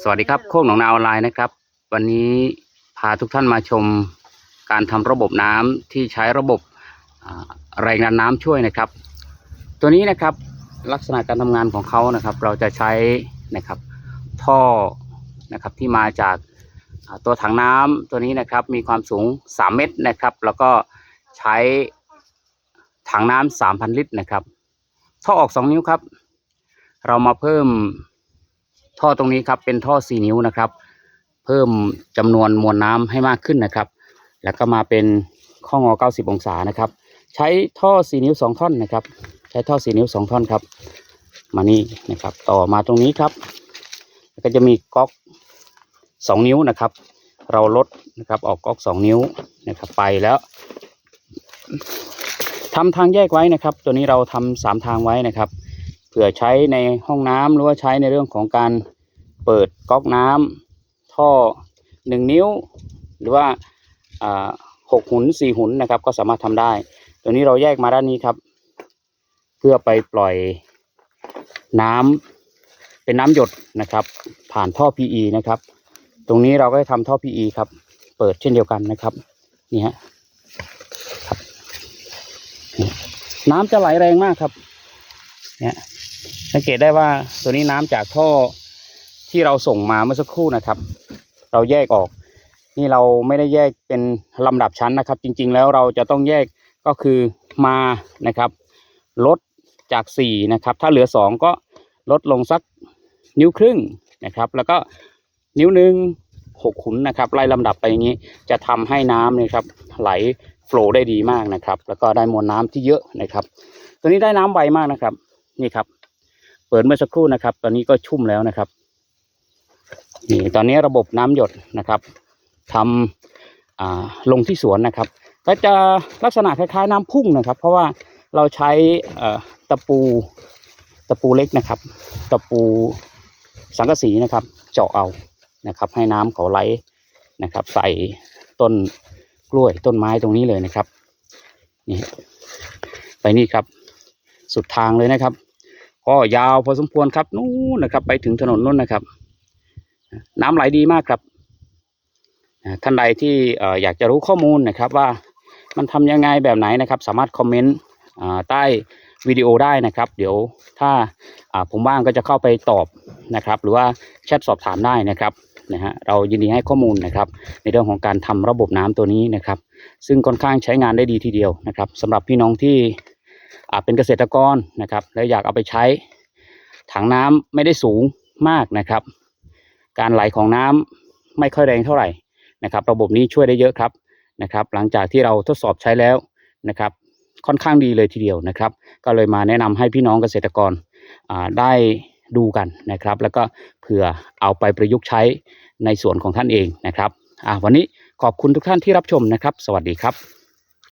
สวัสดีครับโคกหนองนาออนไลน์นะครับ วันนี้พาทุกท่านมาชมการทำระบบน้ำที่ใช้ระบบอ่าแรงดันน้ำช่วยนะครับ ตัวนี้นะครับลักษณะการทำงานของเขานะครับ เราจะใช้นะครับท่อนะครับที่มาจากอ่าตัวถังน้ำตัวนี้นะครับมีความสูง 3 เมตรนะครับ แล้วก็ใช้ถังน้ำ3,000 ลิตรนะครับท่อออก 2 นิ้วครับ เรามาเพิ่ม ท่อตรงนี้ครับเป็นท่อ 4 นิ้วนะครับ เพิ่มจำนวนมวลน้ำให้มากขึ้นนะครับ แล้วก็มาเป็นข้องอ 90 องศานะครับ ใช้ท่อ 4 นิ้ว 2 ท่อนนะครับ ใช้ท่อ 4 นิ้ว 2 ท่อนครับ มานี่นะครับ ต่อมาตรงนี้ครับแล้วก็จะมีก๊อก 2 นิ้วนะครับ เราลดนะครับออกก๊อก 2 นิ้วนะครับไปแล้วทำทางแยกไว้นะครับ ตัวนี้เราทำสามทางไว้นะครับ ผื่อใช้ในห้องน้ำหรือว่าใช้ในเรื่องของการเปิดก๊อกน้ำท่อหนึ่งนิ้ว หรือว่าหกหุนสี่หุนนะครับ ก็สามารถทำได้ ตัวนี้เราแยกมาด้านนี้ครับ เพื่อไปปล่อยน้ำเป็นน้ำหยดนะครับ ผ่านท่อ PE นะครับ ตรงนี้เราก็จะทำท่อ PE ครับ เปิดเช่นเดียวกันนะครับนี่ฮะน้ำจะไหลแรงมากครับ เนี่ย สังเกตได้ว่าตัวนี้น้ำจากท่อที่เราส่งมาเมื่อสักครู่นะครับ เราแยกออก นี่เราไม่ได้แยกเป็นลำดับชั้นนะครับ จริง ๆ แล้วเราจะต้องแยกก็คือมานะครับ ลดจากสี่นะครับถ้าเหลือสองก็ลดลงสักนิ้วครึ่งนะครับ แล้วก็นิ้วหนึ่งหกขุนนะครับไล่ลำดับไปอย่างนี้จะทำให้น้ำนี่ยครับไหลโฟลได้ดีมากนะครับ แล้วก็ได้มวลน้ำที่เยอะนะครับ ตัวนี้ได้น้ำไวมากนะครับ นี่ครับ เปิดเมื่อสักครู่นะครับ ตอนนี้ก็ชุ่มแล้วนะครับนี่ตอนนี้ระบบน้ำหยดนะครับทำลงที่สวนนะครับ ก็จะลักษณะคล้ายๆน้ำพุ่งนะครับ เพราะว่าเราใช้ตะปูตะปูเล็กนะครับ ตะปูสังกะสีนะครับ เจาะเอานะครับ ให้น้ำเขาไหลนะครับ ใส่ต้นกล้วยต้นไม้ตรงนี้เลยนะครับนี่ไปนี่ครับ สุดทางเลยนะครับ ก็ยาวพอสมควรครับนู่นนะครับ ไปถึงถนนนู่นนะครับ น้ำไหลดีมากครับท่านใดที่อยากจะรู้ข้อมูลนะครับว่ามันทำยังไงแบบไหนนะครับ สามารถคอมเมนต์ใต้วิดีโอได้นะครับ เดี๋ยวถ้าผมว่างก็จะเข้าไปตอบนะครับ หรือว่าแชทสอบถามได้นะครับนะฮะเรายินดีให้ข้อมูลนะครับ ในเรื่องของการทำระบบน้ำตัวนี้นะครับ ซึ่งค่อนข้างใช้งานได้ดีทีเดียวนะครับสำหรับพี่น้องที่ เป็นเกษตรกรนะครับ และอยากเอาไปใช้ถังน้ำไม่ได้สูงมากนะครับ การไหลของน้ำไม่ค่อยแรงเท่าไหร่นะครับ ระบบนี้ช่วยได้เยอะครับนะครับ หลังจากที่เราทดสอบใช้แล้วนะครับ ค่อนข้างดีเลยทีเดียวนะครับ ก็เลยมาแนะนำให้พี่น้องเกษตรกรได้ดูกันนะครับ แล้วก็เผื่อเอาไปประยุกต์ใช้ในส่วนของท่านเองนะครับวันนี้ขอบคุณทุกท่านที่รับชมนะครับ สวัสดีครับ